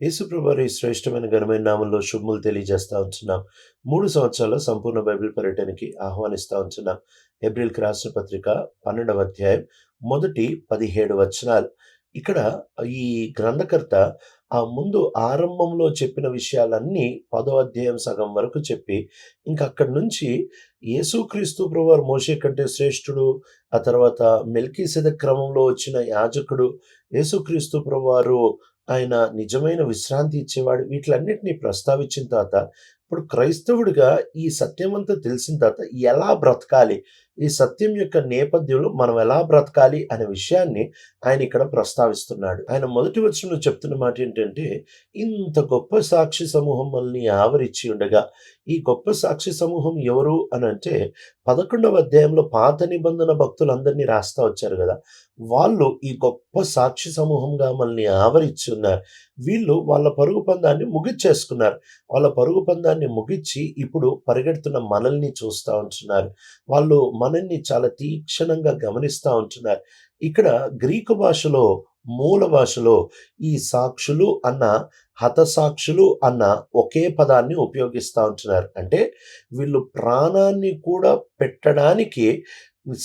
యేసుప్రభువారి శ్రేష్టమైన ఘనమైన నామంలో శుభములు తెలియజేస్తూ ఉంటున్నాం. మూడు సంవత్సరాల సంపూర్ణ బైబిల్ పర్యటనకి ఆహ్వానిస్తూ ఉంటున్నాం. ఏప్రిల్కి రాష్ట్ర పత్రిక పన్నెండవ అధ్యాయం మొదటి పదిహేడు వచనాలు. ఇక్కడ ఈ గ్రంథకర్త ఆ ముందు ఆరంభంలో చెప్పిన విషయాలన్నీ పదో అధ్యాయం సగం వరకు చెప్పి ఇంకా అక్కడి నుంచి యేసుక్రీస్తు ప్రభువారు మోషే కంటే శ్రేష్ఠుడు ఆ తర్వాత మెల్కీసెద క్రమంలో వచ్చిన యాజకుడు యేసుక్రీస్తు ప్రభువారు ఆయన నిజమైన విశ్రాంతి ఇచ్చేవాడు. వీటిలన్నిటినీ ప్రస్తావించిన తర్వాత ఇప్పుడు క్రైస్తవుడిగా ఈ సత్యం అంతా తెలిసిన తర్వాత ఎలా బ్రతకాలి? ఈ సత్యం యొక్క నేపథ్యంలో మనం ఎలా బ్రతకాలి అనే విషయాన్ని ఆయన ఇక్కడ ప్రస్తావిస్తున్నాడు. ఆయన మొదటి వచనంలో చెప్తున్న మాట ఏంటంటే ఇంత గొప్ప సాక్షి సమూహం మనల్ని ఆవరించి ఉండగా ఈ గొప్ప సాక్షి సమూహం ఎవరు అని అంటే పదకొండవ అధ్యాయంలో పాత నిబంధన భక్తులందరినీ రాస్తా వచ్చారు కదా. వాళ్ళు ఈ గొప్ప సాక్షి సమూహంగా మనల్ని ఆవరించి ఉన్నారు. వీళ్ళు వాళ్ళ పరుగు పందాన్ని ముగిచ్చేసుకున్నారు వాళ్ళ పరుగు పందాన్ని ముగిచ్చి ఇప్పుడు పరిగెడుతున్న మనల్ని చూస్తూ ఉంటున్నారు. వాళ్ళు మనల్ని చాలా తీక్షణంగా గమనిస్తూ ఉంటున్నారు. ఇక్కడ గ్రీకు భాషలో మూల భాషలో ఈ సాక్షులు అన్న హతసాక్షులు అన్న ఒకే పదాన్ని ఉపయోగిస్తూ ఉంటున్నారు. అంటే వీళ్ళు ప్రాణాన్ని కూడా పెట్టడానికి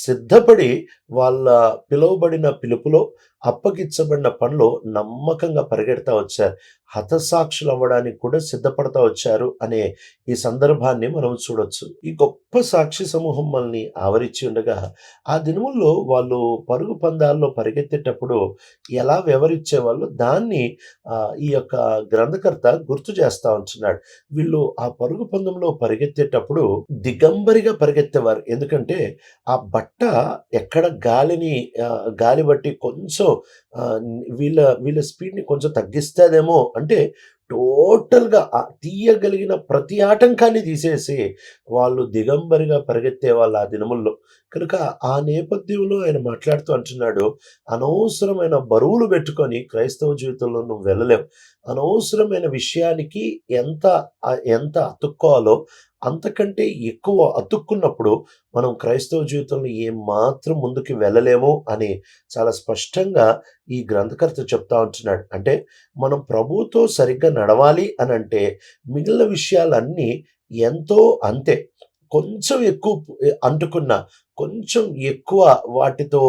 సిద్ధపడి వాళ్ళ పిలువబడిన పిలుపులో అప్పగించబడిన పనిలో నమ్మకంగా పరిగెడతా వచ్చారు. హతసాక్షులు అవ్వడానికి కూడా సిద్ధపడతా వచ్చారు అనే ఈ సందర్భాన్ని మనం చూడొచ్చు. ఈ గొప్ప సాక్షి సమూహం మనల్ని ఆవరించి ఉండగా ఆ దినముల్లో వాళ్ళు పరుగు పందాల్లో పరిగెత్తేటప్పుడు ఎలా వివరించేవాళ్ళు దాన్ని ఈ యొక్క గ్రంథకర్త గుర్తు చేస్తా ఉంటున్నాడు. వీళ్ళు ఆ పరుగు పందంలో పరిగెత్తేటప్పుడు దిగంబరిగా పరిగెత్తేవారు. ఎందుకంటే ఆ బట్ట ఎక్కడ గాలిని గాలి బట్టి కొంచెం వీళ్ళ వీళ్ళ స్పీడ్ని కొంచెం తగ్గిస్తుందేమో అంటే టోటల్గా తీయగలిగిన ప్రతి ఆటంకాన్ని తీసేసి వాళ్ళు దిగంబరిగా పరిగెత్తే వాళ్ళు ఆ దినముల్లో కనుక ఆ నేపథ్యంలో ఆయన మాట్లాడుతూ అంటున్నాడు అనవసరమైన బరువులు పెట్టుకొని క్రైస్తవ జీవితంలో నువ్వు వెళ్ళలేవు. అనవసరమైన విషయానికి ఎంత ఎంత అతుక్కోవాలో అంతకంటే ఎక్కువ అతుక్కున్నప్పుడు మనం క్రైస్తవ జీవితంలో ఏం మాత్రం ముందుకు వెళ్ళలేము అని చాలా స్పష్టంగా ఈ గ్రంథకర్త చెప్తా ఉంటున్నాడు. అంటే మనం ప్రభుతో సరిగ్గా నడవాలి అని అంటే మిగిలిన విషయాలన్నీ ఎంతో అంతే. కొంచెం ఎక్కువ అంటుకున్న కొంచెం ఎక్కువ వాటితో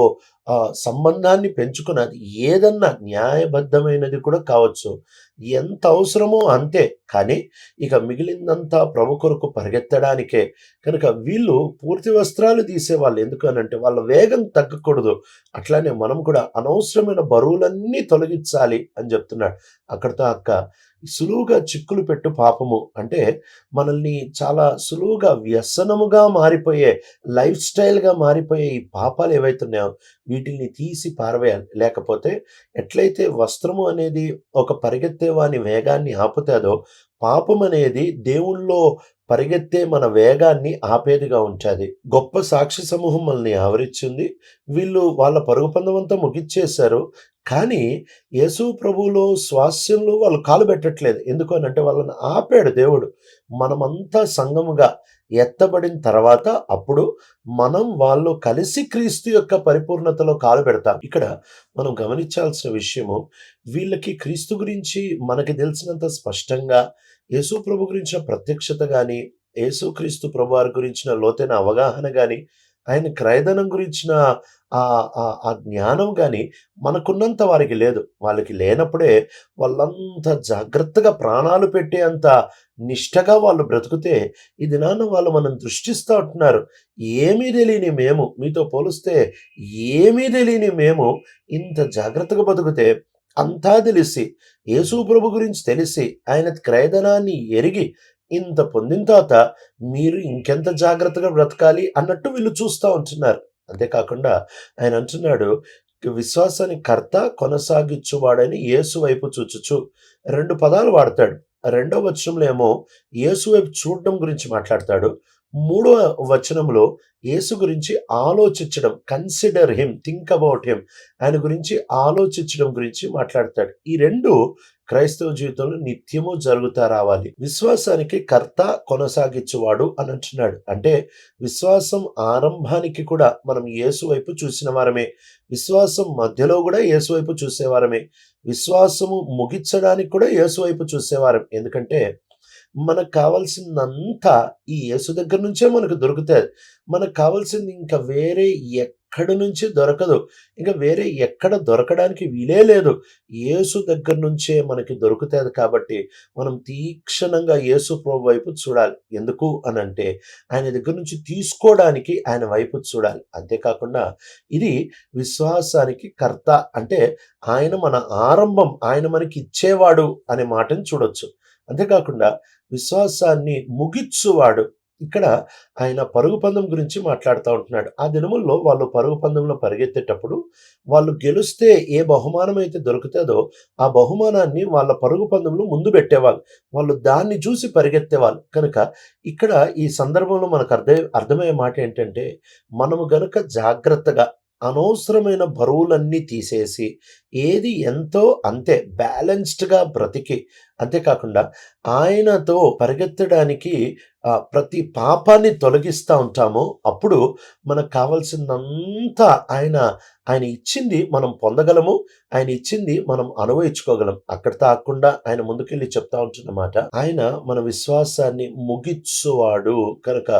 సంబంధాన్ని పెంచుకున్నది ఏదన్నా న్యాయబద్ధమైనది కూడా కావచ్చు. ఎంత అవసరమో అంతే కానీ ఇక మిగిలిందంతా ప్రభు కొరకు పరిగెత్తడానికే. కనుక వీళ్ళు పూర్తి వస్త్రాలు తీసేవాళ్ళు. ఎందుకు అని అంటే వాళ్ళ వేగం తగ్గకూడదు. అట్లానే మనం కూడా అనవసరమైన బరువులన్నీ తొలగించాలి అని చెప్తున్నాడు. అక్కడితో అక్క సులువుగా చిక్కులు పెట్టు పాపము అంటే మనల్ని చాలా సులువుగా వ్యసనముగా మారిపోయే లైఫ్ స్టైల్గా మారిపోయే ఈ పాపాలు ఏవైతున్నాయో వీటిని తీసి పారవేయాలి. లేకపోతే ఎట్లయితే వస్త్రము అనేది ఒక పరిగెత్తే వాని వేగాన్ని ఆపుతాదో పాపం అనేది దేవుళ్ళో పరిగెత్తే మన వేగాన్ని ఆపేదిగా ఉంటుంది గొప్ప సాక్షి సమూహం మనల్ని ఆవరించింది. వీళ్ళు వాళ్ళ పరుగు పందమంతా ముగిచ్చేశారు. కానీ యేసు ప్రభువులో స్వాస్యంలో వాళ్ళు కాలు పెట్టట్లేదు. ఎందుకు అని అంటే వాళ్ళని ఆపాడు దేవుడు. మనమంతా సంఘముగా ఎత్తబడిన తర్వాత అప్పుడు మనం వాళ్ళు కలిసి క్రీస్తు యొక్క పరిపూర్ణతలో కాలు పెడతాం. ఇక్కడ మనం గమనించాల్సిన విషయము వీళ్ళకి క్రీస్తు గురించి మనకి తెలిసినంత స్పష్టంగా యేసు ప్రభు గురించిన ప్రత్యక్షత కానీ యేసు క్రీస్తు ప్రభు వారి గురించిన లోతైన అవగాహన కానీ ఆయన క్రయధనం గురించిన ఆ ఆ- ఆ జ్ఞానం కానీ మనకున్నంత వారికి లేదు. వాళ్ళకి లేనప్పుడే వాళ్ళంత జాగ్రత్తగా ప్రాణాలు పెట్టే అంత నిష్టగా వాళ్ళు బ్రతుకుతే ఈ దినాన వాళ్ళు మనం దృష్టిస్తూ ఉంటున్నారు. ఏమీ తెలియని మేము మీతో పోలిస్తే ఏమీ తెలియని మేము ఇంత జాగ్రత్తగా బతుకుతే అంతా తెలిసి యేసు ప్రభు గురించి తెలిసి ఆయన క్రయధనాన్ని ఎరిగి ఇంత పొందిన తర్వాత మీరు ఇంకెంత జాగ్రత్తగా బ్రతకాలి అన్నట్టు వీళ్ళు చూస్తూ ఉంటున్నారు. అంతేకాకుండా ఆయన అంటున్నాడు విశ్వాసాన్ని కర్త కొనసాగించువాడని యేసు వైపు చూచుచు. రెండు పదాలు వాడతాడు. రెండో వచనంలో ఏమో యేసు వైపు చూడడం గురించి మాట్లాడతాడు. మూడవ వచనంలో యేసు గురించి ఆలోచించడం consider him think about him ఆయన గురించి ఆలోచించడం గురించి మాట్లాడతాడు. ఈ రెండు క్రైస్తవ జీవితంలో నిత్యము జరుగుతా రావాలి. విశ్వాసానికి కర్త కొనసాగించువాడు అని అంటున్నాడు. అంటే విశ్వాసం ఆరంభానికి కూడా మనం యేసు వైపు చూసిన వారమే. విశ్వాసం మధ్యలో కూడా యేసు వైపు చూసేవారమే. విశ్వాసము ముగించడానికి కూడా యేసు వైపు చూసేవారం. ఎందుకంటే మనకు కావాల్సిందంతా ఈ యేసు దగ్గర నుంచే మనకు దొరుకుతుంది మనకు కావాల్సింది ఇంకా వేరే ఎక్కడి నుంచి దొరకదు. ఇంకా వేరే ఎక్కడ దొరకడానికి వీలే లేదు. యేసు దగ్గర నుంచే మనకి దొరుకుతుంది కాబట్టి మనం తీక్షణంగా యేసు ప్రభు వైపు చూడాలి. ఎందుకు అని అంటే ఆయన దగ్గర నుంచి తీసుకోవడానికి ఆయన వైపు చూడాలి. అంతేకాకుండా ఇది విశ్వాసానికి కర్త అంటే ఆయన మన ఆరంభం ఆయన మనకి ఇచ్చేవాడు అనే మాటని చూడొచ్చు. అంతేకాకుండా విశ్వాసాన్ని ముగిచ్చువాడు. ఇక్కడ ఆయన పరుగు పందెం గురించి మాట్లాడుతూ ఉంటున్నాడు. ఆ దినముల్లో వాళ్ళు పరుగు పందెంలో పరిగెత్తేటప్పుడు వాళ్ళు గెలిస్తే ఏ బహుమానం అయితే దొరుకుతుందో ఆ బహుమానాన్ని వాళ్ళ పరుగు పందెంలో ముందు పెట్టేవాళ్ళు. వాళ్ళు దాన్ని చూసి పరిగెత్తేవాళ్ళు. కనుక ఇక్కడ ఈ సందర్భంలో మనకు అర్థం అర్థమయ్యే మాట ఏంటంటే మనము గనుక జాగ్రత్తగా అనవసరమైన బరువులన్నీ తీసేసి ఏది ఎంతో అంతే బ్యాలెన్స్డ్గా బ్రతికి అంతేకాకుండా ఆయనతో పరిగెత్తడానికి ఆ, ప్రతి పాపాన్ని తొలగిస్తూ ఉంటామో. అప్పుడు మనకు కావాల్సిందంతా ఆయన ఆయన ఇచ్చింది మనం పొందగలము. ఆయన ఇచ్చింది మనం అనుభవించుకోగలం. అక్కడ తాకుండా ఆయన ముందుకెళ్ళి చెప్తా ఉంటున్నమాట ఆయన మన విశ్వాసాన్ని ముగిచ్చువాడు. కనుక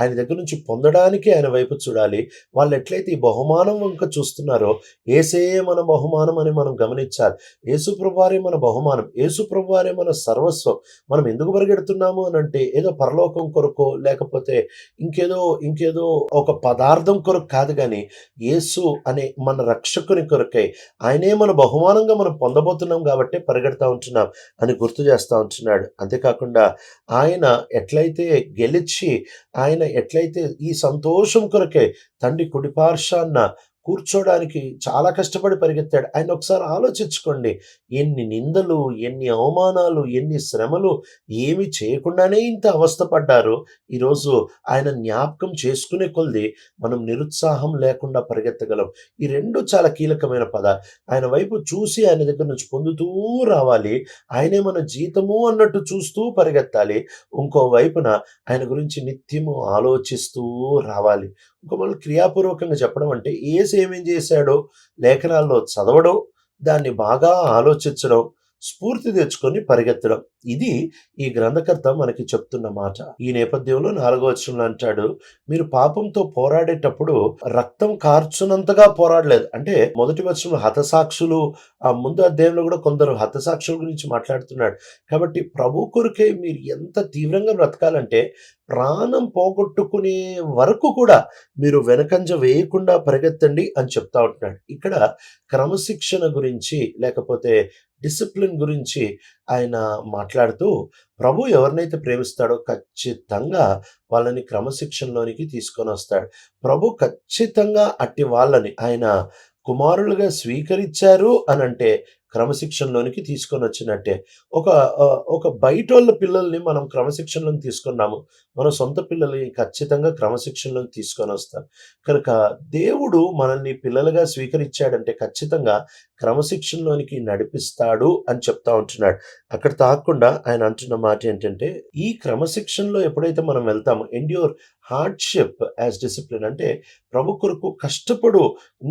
ఆయన దగ్గర నుంచి పొందడానికి ఆయన వైపు చూడాలి. వాళ్ళు ఎట్లయితే ఈ బహుమానం వంక చూస్తున్నారో ఏసే మన బహుమానం అని మనం గమనించాలి. యేసుప్రభువారే మన బహుమానం. యేసుప్రభువారే మన సర్వస్వం. మనం ఎందుకు పరిగెడుతున్నాము అని అంటే ఏదో పరలోకం కొరకో లేకపోతే ఇంకేదో ఇంకేదో ఒక పదార్థం కొరకు కాదు కానీ యేసు అనే మన రక్షకుని కొరకై ఆయనే మన బహుమానంగా మనం పొందబోతున్నాం కాబట్టి పరిగెడతా ఉంటున్నాం అని గుర్తు చేస్తూ ఉంటున్నాడు. అంతేకాకుండా ఆయన ఎట్లయితే గెలిచి ఆయన ఎట్లయితే ఈ సంతోషం కొరకే తండ్రి కుడిపార్శాన్న కూర్చోడానికి చాలా కష్టపడి పరిగెత్తాడు. ఆయన ఒకసారి ఆలోచించుకోండి. ఎన్ని నిందలు ఎన్ని అవమానాలు ఎన్ని శ్రమలు ఏమి చేయకుండానే ఇంత అవస్థపడ్డారు ఈరోజు ఆయన జ్ఞాపకం చేసుకునే కొలది మనం నిరుత్సాహం లేకుండా పరిగెత్తగలం. ఈ రెండు చాలా కీలకమైన పద. ఆయన వైపు చూసి ఆయన దగ్గర నుంచి పొందుతూ రావాలి. ఆయనే మన జీతము అన్నట్టు చూస్తూ పరిగెత్తాలి. ఇంకో వైపున ఆయన గురించి నిత్యము ఆలోచిస్తూ రావాలి. ఇంకో క్రియాపూర్వకంగా చెప్పడం అంటే ఏసు ఏమేం చేశాడో లేఖనాల్లో చదవడం దాన్ని బాగా ఆలోచించడం స్ఫూర్తి తెచ్చుకొని పరిగెత్తడం. ఇది ఈ గ్రంథకర్త మనకి చెప్తున్న మాట. ఈ నేపథ్యంలో నాలుగో వచనంలో అంటాడు మీరు పాపంతో పోరాడేటప్పుడు రక్తం కార్చునంతగా పోరాడలేదు. అంటే మొదటి వచనంలో హతసాక్షులు ఆ ముందు అధ్యాయంలో కూడా కొందరు హతసాక్షుల గురించి మాట్లాడుతున్నాడు. కాబట్టి ప్రభు కొరకే మీరు ఎంత తీవ్రంగా బ్రతకాలంటే ప్రాణం పోగొట్టుకునే వరకు కూడా మీరు వెనకంజ వేయకుండా పరిగెత్తండి అని చెప్తా ఉంటున్నాడు. ఇక్కడ క్రమశిక్షణ గురించి లేకపోతే డిసిప్లిన్ గురించి ఆయన మాట్లాడుతూ ప్రభు ఎవరినైతే ప్రేమిస్తాడో ఖచ్చితంగా వాళ్ళని క్రమశిక్షణలోనికి తీసుకొని వస్తాడు. ప్రభు ఖచ్చితంగా అట్టి వాళ్ళని ఆయన కుమారులుగా స్వీకరించారు అని అంటే క్రమశిక్షణలోనికి తీసుకొని వచ్చినట్టే. ఒక ఒక బయట వాళ్ళ పిల్లల్ని మనం క్రమశిక్షణలోకి తీసుకున్నాము. మన సొంత పిల్లల్ని ఖచ్చితంగా క్రమశిక్షణలోకి తీసుకొని వస్తాం కనుక దేవుడు మనల్ని పిల్లలుగా స్వీకరించాడంటే ఖచ్చితంగా క్రమశిక్షణలోనికి నడిపిస్తాడు అని చెప్తా ఉంటున్నాడు. అక్కడ తాకుండా ఆయన అంటున్న మాట ఏంటంటే ఈ క్రమశిక్షణలో ఎప్పుడైతే మనం వెళ్తామో ఎండ్యూర్ హార్డ్షిప్ యాజ్ డిసిప్లిన్. అంటే ప్రభు కొరకు కష్టపడు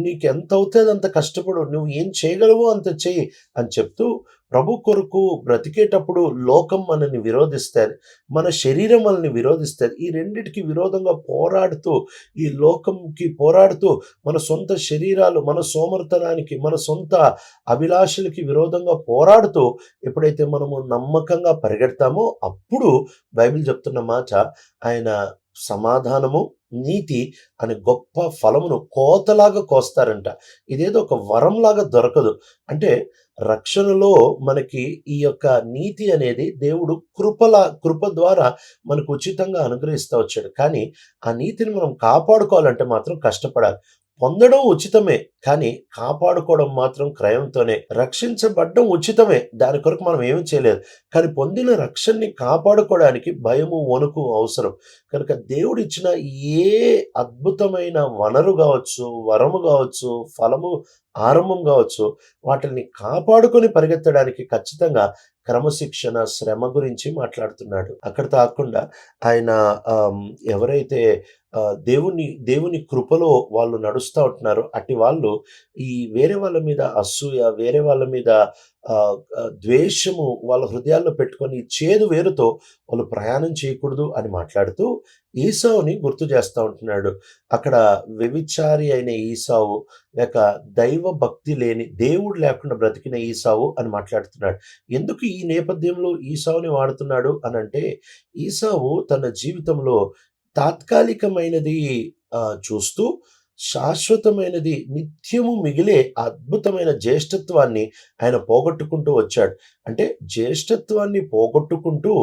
నీకు ఎంత అవుతుంది అంత కష్టపడు నువ్వు ఏం చేయగలవో అంత చెయ్యి అని చెప్తూ ప్రభు కొరకు బ్రతికేటప్పుడు లోకం మనల్ని విరోధిస్తారు మన శరీరం మనల్ని విరోధిస్తారు ఈ రెండిటికి విరోధంగా పోరాడుతూ ఈ లోకంకి పోరాడుతూ మన సొంత శరీరాలు మన సోమర్తనానికి మన సొంత అభిలాషలకి విరోధంగా పోరాడుతూ ఎప్పుడైతే మనము నమ్మకంగా పరిగెడతామో అప్పుడు బైబిల్ చెప్తున్న మాట ఆయన సమాధానము నీతి అనే గొప్ప ఫలమును కోతలాగా కోస్తారంట. ఇదేదో ఒక వరంలాగా దొరకదు. అంటే రక్షణలో మనకి ఈ యొక్క నీతి అనేది దేవుడు కృపల కృప ద్వారా మనకు ఉచితంగా అనుగ్రహిస్తూ వచ్చాడు. కానీ ఆ నీతిని మనం కాపాడుకోవాలంటే మాత్రం కష్టపడాలి. పొందడం ఉచితమే కానీ కాపాడుకోవడం మాత్రం క్రయంతోనే. రక్షించబడ్డం ఉచితమే దాని కొరకు మనం ఏమీ చేయలేదు. కానీ పొందిన రక్షణని కాపాడుకోవడానికి భయము వణుకు అవసరం. కనుక దేవుడు ఇచ్చిన ఏ అద్భుతమైన వనరు కావచ్చు వరము కావచ్చు ఫలము ఆరంభం కావచ్చు వాటిని కాపాడుకొని పరిగెత్తడానికి ఖచ్చితంగా క్రమశిక్షణ శ్రమ గురించి మాట్లాడుతున్నాడు. అక్కడ తాకుండా ఆయన ఎవరైతే దేవుని దేవుని కృపలో వాళ్ళు నడుస్తూ ఉంటున్నారో అట్టి వాళ్ళు ఈ వేరే వాళ్ళ మీద అసూయ వేరే వాళ్ళ మీద ద్వేషము వాళ్ళ హృదయాల్లో పెట్టుకొని చేదు వేరుతో వాళ్ళు ప్రయాణం చేయకూడదు అని మాట్లాడుతూ ఈసావుని గుర్తు చేస్తూ ఉంటున్నాడు. అక్కడ వ్యభిచారి అయిన ఈసావు లేక దైవ భక్తి లేని దేవుడు లేకుండా బ్రతికిన ఈసావు అని మాట్లాడుతున్నాడు. ఎందుకు ఈ నేపథ్యంలో ఈసావుని వాడుతున్నాడు అని అంటే ఈసావు తన జీవితంలో తాత్కాలికమైనది చూస్తూ శాశ్వతమైనది నిత్యము మిగిలే అద్భుతమైన జ్యేష్ఠత్వాన్ని ఆయన పోగొట్టుకుంటూ వచ్చాడు. అంటే జ్యేష్ఠత్వాన్ని పోగొట్టుకుంటూ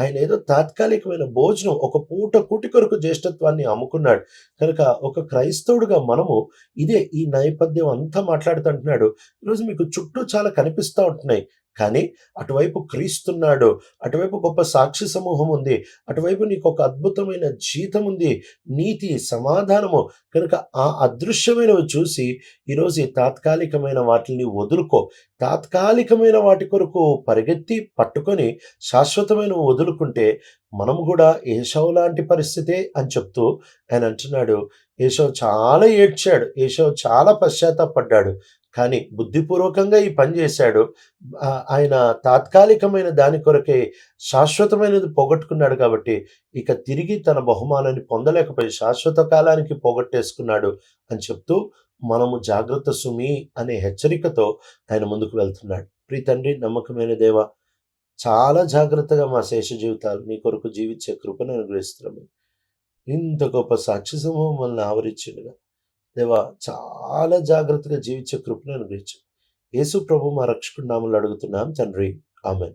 ఆయన ఏదో తాత్కాలికమైన భోజనం ఒక పూట కూటి కొరకు జ్యేష్ఠత్వాన్ని అమ్ముకున్నాడు. కనుక ఒక క్రైస్తవుడిగా మనము ఇదే ఈ నేపథ్యం అంతా మాట్లాడుతుంటున్నాడు ఈరోజు మీకు చుట్టూ చాలా కనిపిస్తూ ఉంటున్నాయి. కానీ అటువైపు క్రీస్తున్నాడు అటువైపు గొప్ప సాక్షి సమూహం ఉంది అటువైపు నీకు ఒక అద్భుతమైన జీతం ఉంది నీతి సమాధానము. కనుక ఆ అదృశ్యమైనవి చూసి ఈరోజు ఈ తాత్కాలికమైన వాటిని వదులుకో. తాత్కాలికమైన వాటి కొరకు పరిగెత్తి పట్టుకొని శాశ్వతమైన వదులుకుంటే మనం కూడా ఏషవ్ లాంటి పరిస్థితే అని చెప్తూ ఆయన అంటున్నాడు ఏషవ్ చాలా ఏడ్చాడు. ఏషవ్ చాలా పశ్చాత్తాపడ్డాడు. కానీ బుద్ధిపూర్వకంగా ఈ పని చేశాడు. ఆయన తాత్కాలికమైన దాని కొరకే శాశ్వతమైనది పోగొట్టుకున్నాడు కాబట్టి ఇక తిరిగి తన బహుమానాన్ని పొందలేకపోయి శాశ్వత కాలానికి పోగొట్టేసుకున్నాడు అని చెప్తూ మనము జాగ్రత్త సుమి అనే హెచ్చరికతో ఆయన ముందుకు వెళ్తున్నాడు. ప్రీ తండ్రి నమ్మకమైన దేవ చాలా జాగ్రత్తగా మా శేష జీవితాలు నీ కొరకు జీవించే కృపను అనుగ్రహిస్తున్నాము. ఇంత గొప్ప సాక్షి సమూహం మనల్ని ఆవరించిండుగా దేవా చాలా జాగ్రత్తగా జీవించే కృపను అనుగ్రహించు. యేసు ప్రభు మా రక్షకుడి నామలు అడుగుతున్నాం తండ్రి. ఆమె